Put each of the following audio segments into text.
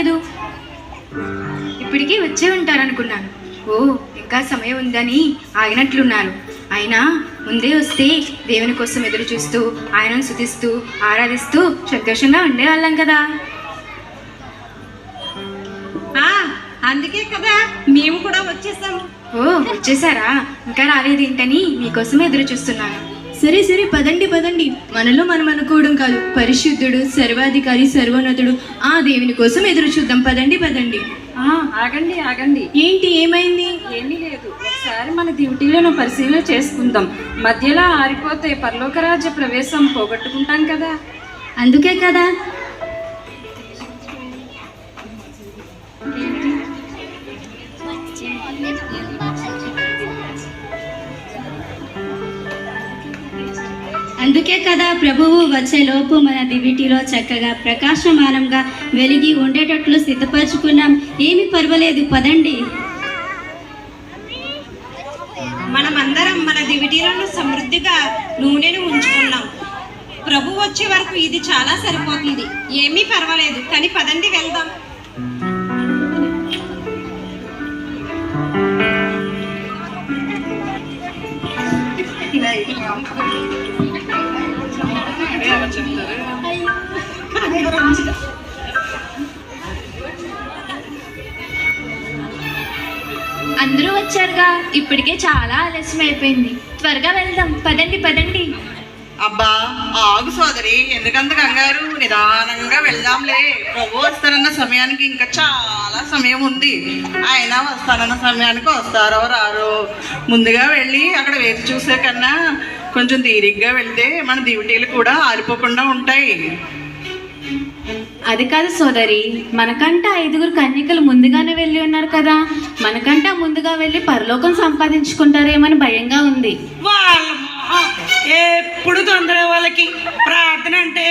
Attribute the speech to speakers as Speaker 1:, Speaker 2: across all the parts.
Speaker 1: రాలేదు ఇప్పటికీ వచ్చే ఉంటారనుకున్నాను. ఓ ఇంకా సమయం ఉందని ఆగినట్లున్నారు. అయినా ముందే వస్తే దేవుని కోసం ఎదురు చూస్తూ ఆయనను శుతిస్తూ ఆరాధిస్తూ సంతోషంగా ఉండేవాళ్ళం కదా.
Speaker 2: ఆ, అందుకే కదా మేము కూడా వచ్చేసాము.
Speaker 1: ఓ వచ్చేసారా? ఇంకా రాలేదు ఏంటని మీకోసం ఎదురు చూస్తున్నాను.
Speaker 3: సరే సరే పదండి పదండి. మనలో మనం అనుకోవడం కాదు. పరిశుద్ధుడు సర్వాధికారి సర్వోన్నతుడు ఆ దేవుని కోసం ఎదురు చూద్దాం. పదండి పదండి.
Speaker 4: ఆ, ఆగండి ఆగండి.
Speaker 3: ఏంటి ఏమైంది?
Speaker 4: ఏమీ లేదు. ఒకసారి మన డ్యూటీలను పరిశీలన చేసుకుందాం. మధ్యలో ఆరిపోతే పరలోకరాజ్య ప్రవేశం పోగొట్టుకుంటాం కదా.
Speaker 1: అందుకే కదా.
Speaker 5: అందుకే కదా ప్రభువు వచ్చేలోపు మన దివిటిలో చక్కగా ప్రకాశమానంగా వెలిగి ఉండేటట్లు సిద్ధపరచుకున్నాం. ఏమి పర్వాలేదు పదండి.
Speaker 2: మనమందరం మన దివిటీలను సమృద్ధిగా నూనెను ఉంచుకున్నాం. ప్రభు వచ్చే వరకు ఇది చాలా సరిపోతుంది. ఏమీ పర్వాలేదు కానీ పదండి వెళ్దాం.
Speaker 1: అందరూ వచ్చారుగా. ఇప్పటికే చాలా ఆలస్యం అయిపోయింది. త్వరగా వెళ్దాం. పదండి పదండి.
Speaker 6: అబ్బా ఆగు సోదరి. ఎందుకంత కంగారు? నిదానంగా వెళ్దాంలే. ప్రభు వస్తానన్న సమయానికి ఇంకా చాలా సమయం ఉంది. ఆయన వస్తానన్న సమయానికి వస్తారో రారో. ముందుగా వెళ్ళి అక్కడ వేచి చూసే కన్నా కొంచెం తీరిగ్గా వెళ్తే మన డ్యూటీలు కూడా ఆరిపోకుండా ఉంటాయి.
Speaker 1: అది కాదు సోదరి మనకంట ఐదుగురు కన్యకలు ముందుగానే వెళ్ళి ఉన్నారు కదా. మనకంట ముందుగా వెళ్ళి పరలోకం సంపాదించుకుంటారేమని భయంగా ఉంది.
Speaker 7: ఎప్పుడు తొందర వాళ్ళకి ప్రార్థన అంటే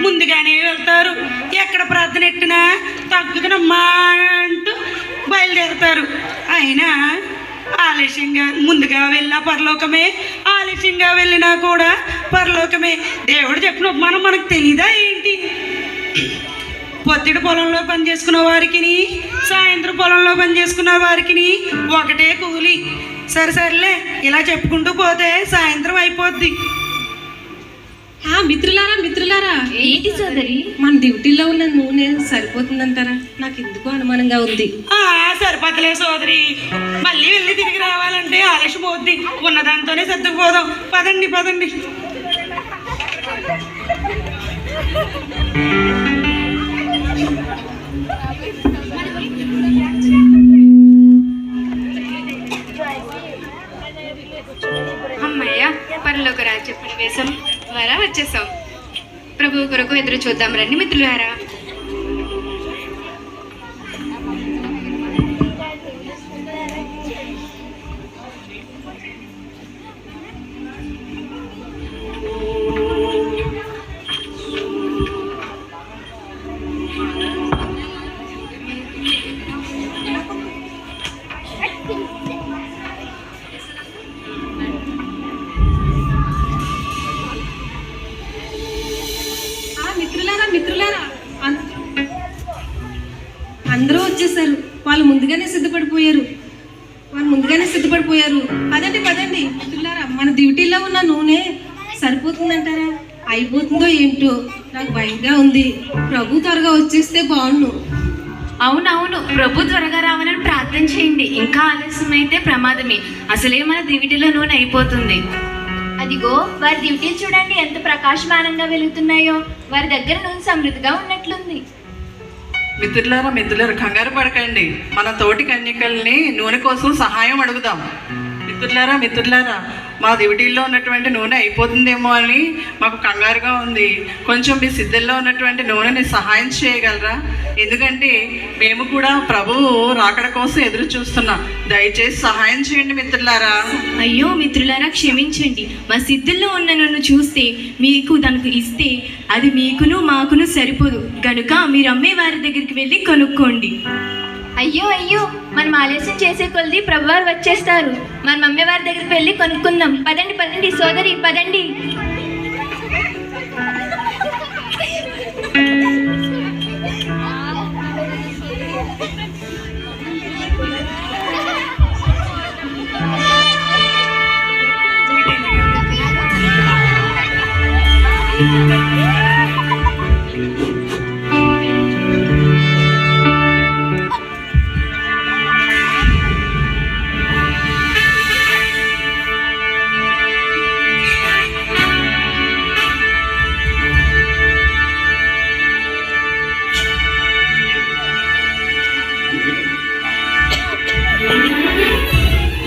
Speaker 7: ముందుగానే వెళ్తారు. ఎక్కడ ప్రార్థన ఎట్టినా తగ్గుతున్నమ్మా అంటూ బయలుదేరుతారు. అయినా ఆలస్యంగా ముందుగా వెళ్ళినా పరలోకమే ఆలస్యంగా వెళ్ళినా కూడా పరలోకమే. దేవుడు చెప్పిన ఉపమానం మనకు తెలీదా ఏంటి? పొత్తిడి పొలంలో పని చేసుకున్న వారికి సాయంత్రం పొలంలో పని చేసుకున్న వారికి ఒకటే కూలి. సరే సరేలే ఇలా చెప్పుకుంటూ పోతే సాయంత్రం అయిపోద్ది.
Speaker 2: ఆ మిత్రులారా మిత్రులారా
Speaker 1: ఏంటి సోదరి?
Speaker 2: మన డ్యూటీలో ఉన్న నూనె సరిపోతుందంటారా? నాకు ఎందుకు అనుమానంగా ఉంది.
Speaker 7: ఆ సరిపోతలే సోదరి. మళ్ళీ వెళ్ళి తిరిగి రావాలంటే ఆలస్యం పోద్ది ఉన్నదాంతోనే సర్దుకుపోదాం. పదండి పదండి.
Speaker 1: అమ్మయ్య పరలోక రాజ్య ప్రవేశం ద్వారా వచ్చేసాం. ప్రభు కొరకు ఎదురు చూద్దాం రండి మిత్రులారా.
Speaker 2: వచ్చేసారు. వాళ్ళు ముందుగానే సిద్ధపడిపోయారు. వాళ్ళు ముందుగానే సిద్ధపడిపోయారు. పదండి పదండి. మిత్రులారా మన డ్యూటీలో ఉన్న నూనె సరిపోతుందంటారా? అయిపోతుందో ఏంటో నాకు భయంగా ఉంది. ప్రభు త్వరగా వచ్చేస్తే బాగుండు.
Speaker 1: అవునవును. ప్రభు త్వరగా రావాలని ప్రార్థన చేయండి. ఇంకా ఆలస్యం అయితే ప్రమాదమే. అసలే మన దివిటిలో నూనె అయిపోతుంది. అదిగో వారి డ్యూటీలు చూడండి ఎంత ప్రకాశమానంగా వెలుగుతున్నాయో. వారి దగ్గర నూనె సమృద్ధిగా ఉన్నట్లుంది.
Speaker 6: మిత్రులారా మిత్రులారా కంగారు పడకండి. మన తోటి కన్యకల్ని నూనె కోసం సహాయం అడుగుదాం. మిత్రులారా మిత్రులారా మా దివిటీల్లో ఉన్నటువంటి నూనె అయిపోతుందేమో అని మాకు కంగారుగా ఉంది. కొంచెం మీ సిద్ధుల్లో ఉన్నటువంటి నూనెని సహాయం చేయగలరా? ఎందుకంటే మేము కూడా ప్రభువు రాకడ కోసం ఎదురు చూస్తున్నాం. దయచేసి సహాయం చేయండి మిత్రులారా.
Speaker 3: అయ్యో మిత్రులారా క్షమించండి. మా సిద్ధుల్లో ఉన్న నన్ను చూస్తే మీకు తనకు ఇస్తే అది మీకును మాకును సరిపోదు. కనుక మీరు అమ్మే వారి దగ్గరికి వెళ్ళి కొనుక్కోండి.
Speaker 1: అయ్యో అయ్యో మనం ఆలస్యం చేసే కొలిది ప్రభువారు వచ్చేస్తారు. మన మమ్మీ వారి దగ్గరికి వెళ్ళి కొనుక్కుందాం. పదండి పదండి సోదరి పదండి.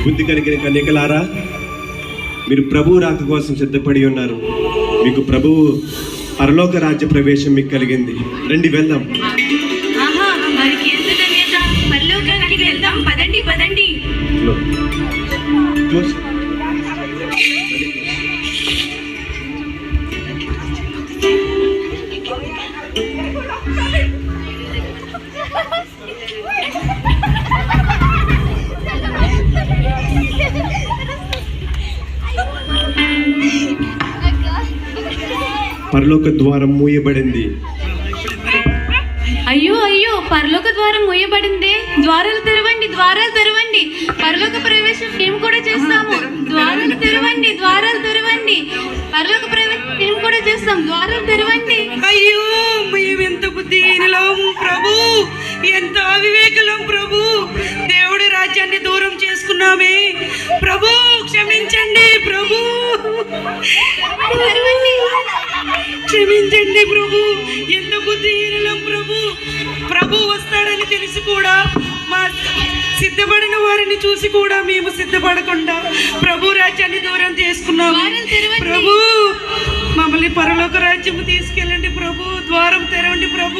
Speaker 8: బుద్ధి కలిగిన కన్యకలారా మీరు ప్రభువు రాక కోసం సిద్ధపడి ఉన్నారు. మీకు ప్రభువు పరలోక రాజ్య ప్రవేశం మీకు కలిగింది. రండి వెళ్దాం.
Speaker 3: పదండి పదండి.
Speaker 8: పరలోక ద్వారం మూయబడింది.
Speaker 1: అయ్యో అయ్యో పరలోక ద్వారం మూయబడిందే. ద్వారాలు తెరవండి ద్వారాలు తెరవండి. పరలోక ప్రవేశం మేము కూడా చేస్తాము. ద్వారాలు తెరవండి ద్వారాలు తెరవండి. పరలోక ప్రవేశం మేము కూడా చేస్తాం. ద్వారాలు తెరవండి.
Speaker 7: అయ్యో మేమెంత బుద్ధిహీనులం ప్రభు. ఎంత అవివేకులం ప్రభు. దేవుడి రాజ్యాన్ని దూరం చేసుకున్నామే. ప్రభు క్షమించండి ప్రభు. క్షమించండి ప్రభు. ఎంత బుద్ధిహీనులం ప్రభు. ప్రభు వస్తాడని తెలిసి కూడా మా సిద్ధపడిన వారిని చూసి కూడా మేము సిద్ధపడకుండా ప్రభు రాజ్యాన్ని దూరం చేసుకున్నాము. ప్రభు మమ్మల్ని పరలోక రాజ్యము తీసుకెళ్ళండి ప్రభు. ద్వారం తెరవండి ప్రభు.